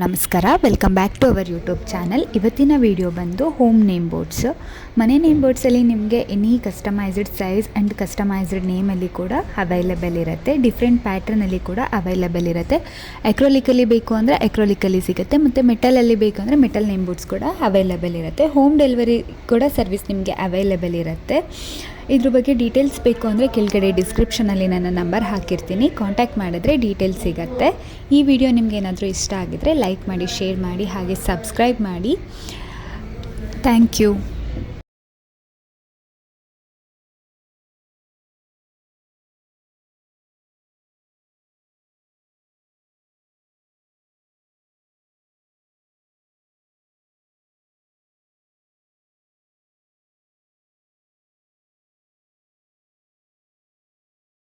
ನಮಸ್ಕಾರ. Welcome back to our YouTube channel ಇವತ್ತಿನ video ಬಂದು ಹೋಮ್ ನೇಮ್ ಬೋರ್ಡ್ಸ್ ಮನೆ ನೇಮ್ ಬೋರ್ಡ್ಸಲ್ಲಿ ನಿಮಗೆ any customised size and customised ನೇಮಲ್ಲಿ ಕೂಡ ಅವೈಲೇಬಲ್ ಇರುತ್ತೆ. ಡಿಫ್ರೆಂಟ್ ಪ್ಯಾಟ್ರನಲ್ಲಿ ಕೂಡ ಅವೈಲೇಬಲ್ ಇರುತ್ತೆ. ಎಕ್ರೋಲಿಕಲ್ಲಿ ಬೇಕು ಅಂದರೆ ಎಕ್ರೋಲಿಕಲ್ಲಿ ಸಿಗುತ್ತೆ. ಮತ್ತು ಮೆಟಲಲ್ಲಿ ಬೇಕು ಅಂದರೆ ಮೆಟಲ್ ನೇಮ್ ಬೋರ್ಡ್ಸ್ ಕೂಡ ಅವೈಲೇಬಲ್ ಇರುತ್ತೆ. ಹೋಮ್ ಡೆಲಿವರಿ ಕೂಡ ಸರ್ವಿಸ್ ನಿಮಗೆ ಅವೈಲೇಬಲ್ ಇರುತ್ತೆ. ಇದ್ರ ಬಗ್ಗೆ ಡೀಟೇಲ್ಸ್ ಬೇಕು ಅಂದರೆ ಕೆಳಗಡೆ ಡಿಸ್ಕ್ರಿಪ್ಷನಲ್ಲಿ ನನ್ನ ನಂಬರ್ ಹಾಕಿರ್ತೀನಿ. ಕಾಂಟ್ಯಾಕ್ಟ್ ಮಾಡಿದ್ರೆ ಡೀಟೇಲ್ಸ್ ಸಿಗುತ್ತೆ. ಈ ವಿಡಿಯೋ ನಿಮ್ಗೆ ಏನಾದರೂ ಇಷ್ಟ ಆಗಿದ್ರೆ ಲೈಕ್ ಮಾಡಿ ಶೇರ್ ಮಾಡಿ, ಹಾಗೆ ಸಬ್ಸ್ಕ್ರೈಬ್ ಮಾಡಿ. Thank you